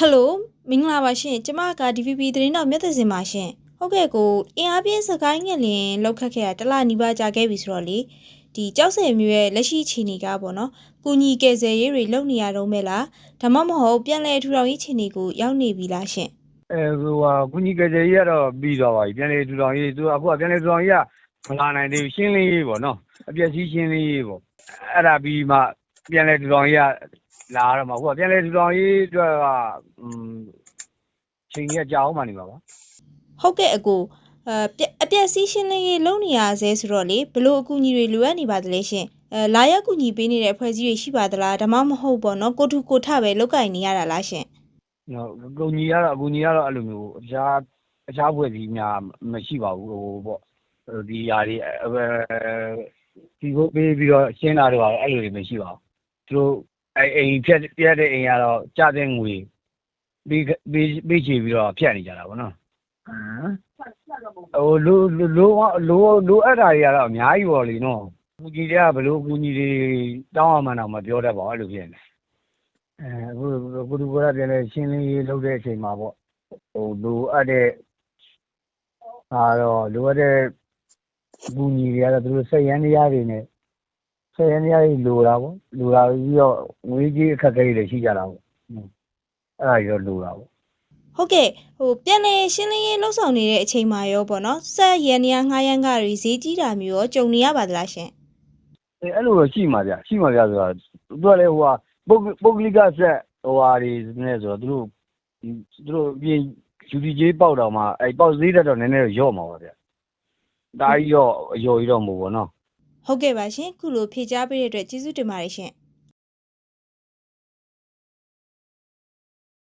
ဟယ်လိုမင်္ဂလာပါရှင်ကျမက DVB သတင်းတော်မြတ်သစင်ပါရှင်ဟုတ်ကဲ့ကိုအင်အားပြင်းစကိုင်းငက်လင်လောက်ခတ်ခဲ့တာတစ်လနီးပါးကြာခဲ့ပြီဆိုတော့လေဒီကြောက်စင်မျိုးရဲ့လက်ရှိခြေနေကပေါ့နော်ကုညီကယ်ဆယ်ရေးတွေလုပ်နေရတော့မဲ့လားဒါမှမဟုတ်ပြန်လဲထူထောင်ရေးခြေနေကိုရောက်နေပြီလားရှင်အဲဟိုဟာကုညီကကြကြီးကတော့ပြီးသွားပါပြီပြန်လေထူထောင်ရေးသူကအခုကပြန်လေထူထောင်ရေးကမလာနိုင်သေးဘူးရှင်းလင်းရေးပေါ့နော်အပြည့်စည်းရှင်းလင်းရေးပေါ့အဲ့ဒါပြီးမှပြန်လေထူထောင်ရေးက လာတော့မှအခုကပြန်လေထူထောင်ရေးအတွက်ကอืมချိန်ကြီးကကြာအောင်မှနေပါပါ ဟုတ်ကဲ့အကိုအပြက်အပြက်စီးရှင်းလင်းရေးလုပ်နေရဆဲဆိုတော့လေဘလို့အကူညီတွေလိုအပ်နေပါသလဲရှင်အဲလာရောက်ကူညီပေးနေတဲ့အဖွဲ့အစည်းတွေရှိပါသလားဒါမှမဟုတ်ပေါ့နော်ကိုထုကိုထပဲလောက်ကင်နေရတာလားရှင် နော်ကုညီကတော့အကူညီကတော့အဲ့လိုမျိုးအခြားအခြားဖွဲ့စည်းများမရှိပါဘူးဟိုပေါ့ဟိုဒီຢာတွေအဲဒီကိုပေးပြီးတော့ရှင်းတာတွေပါအဲ့လိုတွေမရှိပါဘူးသူတို့ အဲအိမ်ဖြတ်ပြတ်တဲ့အိမ်ကတော့ကြတဲ့ငွေပေးပေးပေးချေပြီးတော့ဖြတ်နေကြတာဗောနော်ဟမ်ဟိုလိုလိုလိုလိုအပ်တာတွေကတော့အများကြီးပေါ့လေနော်ကူကြီးတွေကဘယ်လိုကူကြီးတွေတောင်းအောင်မှတော့မပြောတတ်ပါဘူးအဲ့လိုဖြစ်နေအဲအခုကုတူကပြန်လဲရှင်းလင်းရေးလုပ်တဲ့အချိန်မှာပေါ့ဟိုလိုအပ်တဲ့ဟာတော့လိုအပ်တဲ့ကူကြီးတွေကတော့သူတို့ဆက်ရန်တရားတွေနဲ့ ဆက်ရန်တရားတွေလိုတာပေါ့လိုတာပြီးတော့ငွေကြီးအခက်အခဲတွေရှိကြတာပေါ့အဲ့ဒါကြီးတော့လိုတာပေါ့ဟုတ်ကဲ့ဟိုပြန်လေရှင်းလင်းရေးလှုပ်ဆောင်နေတဲ့အချိန်မှာရောပေါ့နော်ဆက်ရန်နေရငှားရမ်းကတွေဈေးကြီးတာမျိုးရောကြုံနေရပါသလားရှင်အဲအဲ့လိုတော့ရှိမှာဗျရှိမှာဗျဆိုတာသူကလည်းဟိုဟာပုဂ္ဂပုဂ္ဂလိကဆက်ဟိုဟာတွေနဲ့ဆိုတော့သူတို့သူတို့ပြင်ယူဒီဂျေးပေါက်တော့မှအဲပေါက်ဈေးတက်တော့နည်းနည်းတော့ရော့မှာပါဗျဒါကြီးတော့အယော်ကြီးတော့မဟုတ်ဘူးနော် ဟုတ်ကဲ့ပါရှင်ခုလိုဖြေကြားပေးတဲ့အတွက်ကျေးဇူးတင်ပါတယ်ရှင်